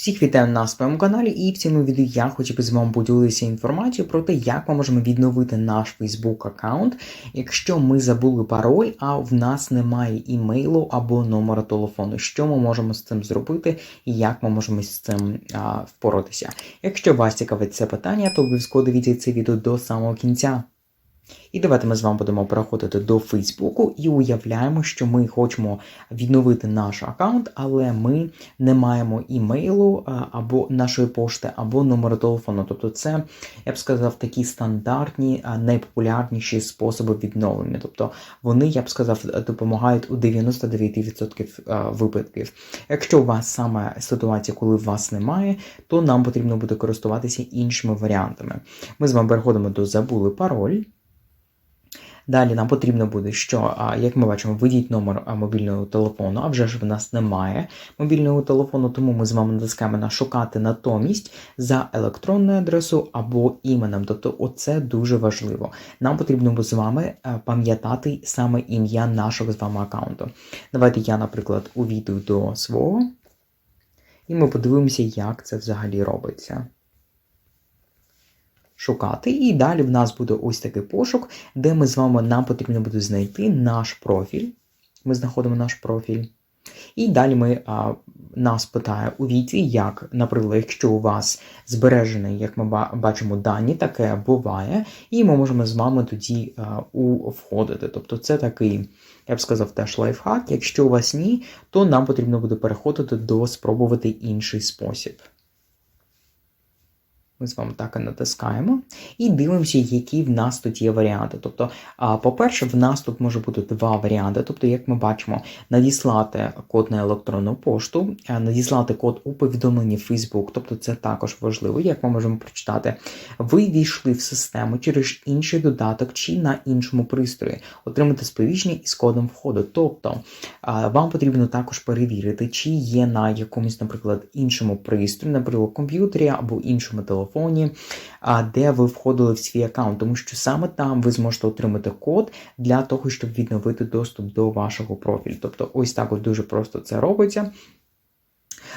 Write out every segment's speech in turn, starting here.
Всіх вітаю на своєму каналі, і в цьому відео я хотів би з вами поділитися інформацією про те, як ми можемо відновити наш Facebook аккаунт, якщо ми забули пароль, а в нас немає імейлу або номера телефону. Що ми можемо з цим зробити і як ми можемо з цим а, впоратися? Якщо вас цікавить це питання, то обов'язково дивіться це відео до самого кінця. І давайте ми з вами будемо переходити до Фейсбуку і уявляємо, що ми хочемо відновити наш аккаунт, але ми не маємо імейлу або нашої пошти, або номеру телефону. Тобто, це я б сказав такі стандартні, найпопулярніші способи відновлення. Тобто вони, я б сказав, допомагають у 99% випадків. Якщо у вас саме ситуація, коли вас немає, то нам потрібно буде користуватися іншими варіантами. Ми з вами переходимо до забули пароль. Далі нам потрібно буде, що, як ми бачимо, введіть номер мобільного телефону, а вже ж в нас немає мобільного телефону, тому ми з вами натискаємо на шукати натомість за електронною адресою або іменем. Тобто, оце дуже важливо. Нам потрібно з вами пам'ятати саме ім'я нашого з вами аккаунту. Давайте я, наприклад, увійду до свого, і ми подивимося, як це взагалі робиться шукати. І далі в нас буде ось такий пошук, де ми з вами нам потрібно буде знайти наш профіль. Ми знаходимо наш профіль. І далі ми, а, нас питає увійти, як, наприклад, якщо у вас збережений, як ми бачимо, дані, таке буває, і ми можемо з вами тоді а, у, входити. Тобто це такий, я б сказав, теж лайфхак. Якщо у вас ні, то нам потрібно буде переходити до спробувати інший спосіб. Ми з вами так і натискаємо і дивимося, які в нас тут є варіанти. Тобто, по-перше, в нас тут може бути два варіанти. Тобто, як ми бачимо, надіслати код на електронну пошту, надіслати код у повідомленні Facebook, тобто це також важливо, як ми можемо прочитати. Ви війшли в систему через інший додаток чи на іншому пристрої, отримати сповіщення із кодом входу. Тобто вам потрібно також перевірити, чи є на якомусь, наприклад, іншому пристрої, наприклад, комп'ютері або іншому телефоні телефоні, де ви входили в свій аккаунт, тому що саме там ви зможете отримати код для того, щоб відновити доступ до вашого профілю. Тобто, ось так от дуже просто це робиться.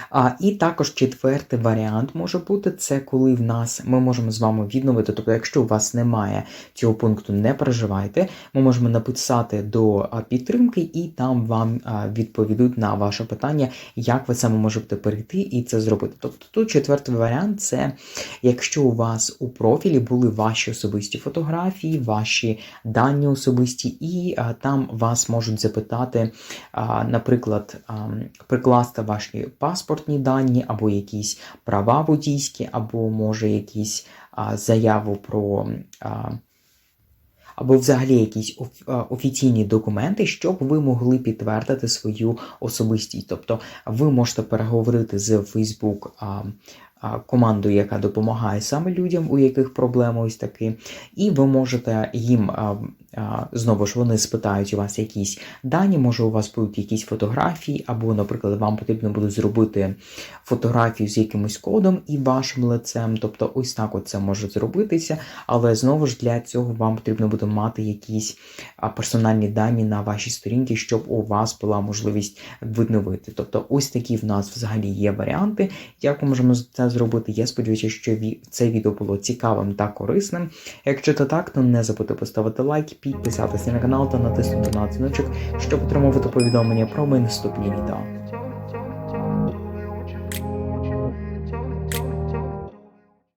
А, І також четвертий варіант може бути це коли в нас ми можемо з вами відновити. Тобто, якщо у вас немає цього пункту, не переживайте, ми можемо написати до підтримки, і там вам відповідуть на ваше питання, як ви саме можете перейти і це зробити. Тобто тут четвертий варіант це якщо у вас у профілі були ваші особисті фотографії, ваші дані особисті, і а, там вас можуть запитати, а, наприклад, а, прикласти ваші паспорт паспортні дані, або якісь права водійські, або, може, якісь а, заяву про. А, або взагалі якісь офіційні документи, щоб ви могли підтвердити свою особистість. Тобто ви можете переговорити з Facebook команду, яка допомагає саме людям, у яких проблеми ось такі, і ви можете їм знову ж вони спитають у вас якісь дані, може у вас будуть якісь фотографії, або, наприклад, вам потрібно буде зробити фотографію з якимось кодом і вашим лицем. Тобто, ось так це може зробитися, але знову ж для цього вам потрібно буде мати якісь персональні дані на вашій сторінці, щоб у вас була можливість відновити. Тобто, ось такі в нас взагалі є варіанти, як ми можемо це зробити. Я сподіваюся, що це відео було цікавим та корисним. Якщо це так, то не забудьте поставити лайк, підписатися на канал та натиснути на дзвіночок, щоб отримувати повідомлення про мої наступні відео.